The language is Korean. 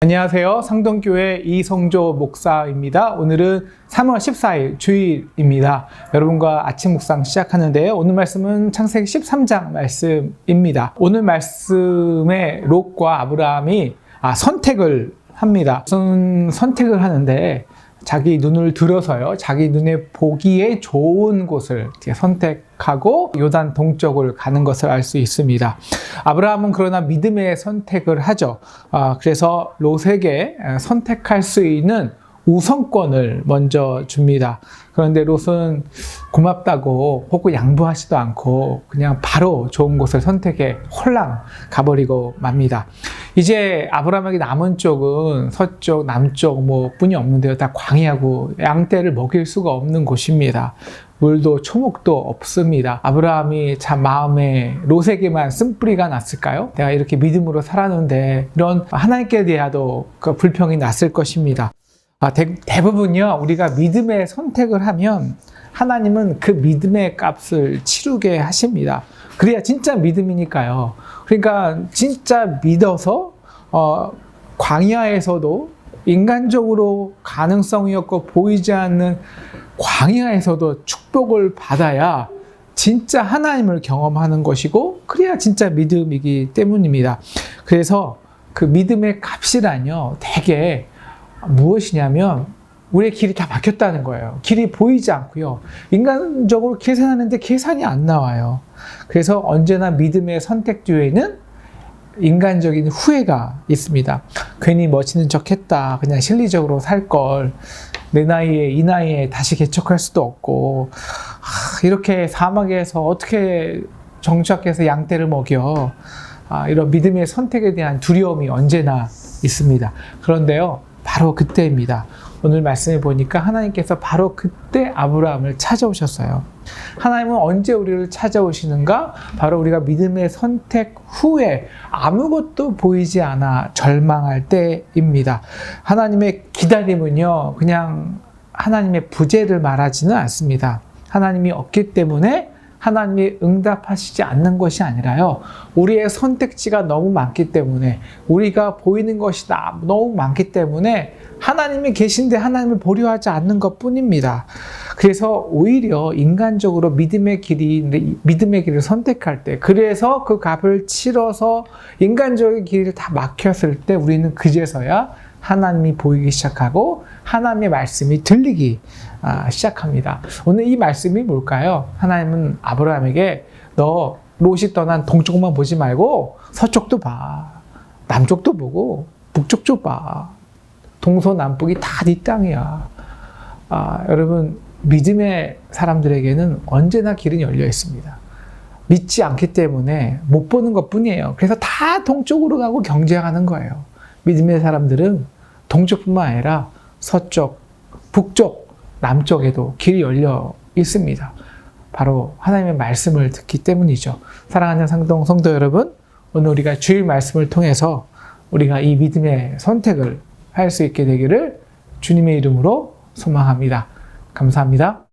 안녕하세요. 상동교회 이성조 목사입니다. 오늘은 3월 14일 주일입니다. 여러분과 아침 묵상 시작하는데요. 오늘 말씀은 창세기 13장 말씀입니다. 오늘 말씀에 롯과 아브라함이 아, 선택을 합니다. 무슨 선택을 하는데 자기 눈을 들어서요. 자기 눈에 보기에 좋은 곳을 선택하고 요단 동쪽을 가는 것을 알 수 있습니다. 아브라함은 그러나 믿음의 선택을 하죠. 아, 그래서 롯에게 선택할 수 있는 우선권을 먼저 줍니다. 그런데 롯은 고맙다고 혹은 양보하지도 않고 그냥 바로 좋은 곳을 선택해 홀랑 가버리고 맙니다. 이제 아브라함에게 남은 쪽은 서쪽, 남쪽 뭐 뿐이 없는데요. 다 광야고 양떼를 먹일 수가 없는 곳입니다. 물도 초목도 없습니다. 아브라함이 참 마음에 롯에게만 쓴뿌리가 났을까요? 내가 이렇게 믿음으로 살았는데 이런 하나님께 대하도 그 불평이 났을 것입니다. 아, 대, 대부분요, 우리가 믿음의 선택을 하면 하나님은 그 믿음의 값을 치르게 하십니다. 그래야 진짜 믿음이니까요. 그러니까 진짜 믿어서, 어, 광야에서도 인간적으로 가능성이 없고 보이지 않는 광야에서도 축복을 받아야 진짜 하나님을 경험하는 것이고, 그래야 진짜 믿음이기 때문입니다. 그래서 그 믿음의 값이란요, 되게 무엇이냐면 우리의 길이 다 막혔다는 거예요. 길이 보이지 않고요. 인간적으로 계산하는데 계산이 안 나와요. 그래서 언제나 믿음의 선택 뒤에는 인간적인 후회가 있습니다. 괜히 멋있는 척 했다. 그냥 실리적으로 살 걸. 내 나이에, 이 나이에 다시 개척할 수도 없고. 아, 이렇게 사막에서 어떻게 정착해서 양떼를 먹여. 아, 이런 믿음의 선택에 대한 두려움이 언제나 있습니다. 그런데요, 바로 그때입니다. 오늘 말씀해 보니까 하나님께서 바로 그때 아브라함을 찾아오셨어요. 하나님은 언제 우리를 찾아오시는가? 바로 우리가 믿음의 선택 후에 아무것도 보이지 않아 절망할 때입니다. 하나님의 기다림은요, 그냥 하나님의 부재를 말하지는 않습니다. 하나님이 없기 때문에 하나님이 응답하시지 않는 것이 아니라요. 우리의 선택지가 너무 많기 때문에 우리가 보이는 것이 너무 많기 때문에 하나님이 계신데 하나님을 보려 하지 않는 것 뿐입니다. 그래서 오히려 인간적으로 믿음의 길이, 믿음의 길을 선택할 때, 그래서 그 값을 치러서 인간적인 길을 다 막혔을 때 우리는 그제서야 하나님이 보이기 시작하고 하나님의 말씀이 들리기 아, 시작합니다. 오늘 이 말씀이 뭘까요? 하나님은 아브라함에게 너 롯이 떠난 동쪽만 보지 말고 서쪽도 봐. 남쪽도 보고 북쪽도 봐. 동서남북이 다 네 땅이야. 아, 여러분 믿음의 사람들에게는 언제나 길은 열려 있습니다. 믿지 않기 때문에 못 보는 것 뿐이에요. 그래서 다 동쪽으로 가고 경쟁하는 거예요. 믿음의 사람들은 동쪽뿐만 아니라 서쪽, 북쪽, 남쪽에도 길이 열려 있습니다. 바로 하나님의 말씀을 듣기 때문이죠. 사랑하는 상동 성도 여러분, 오늘 우리가 주일 말씀을 통해서 우리가 이 믿음의 선택을 할 수 있게 되기를 주님의 이름으로 소망합니다. 감사합니다.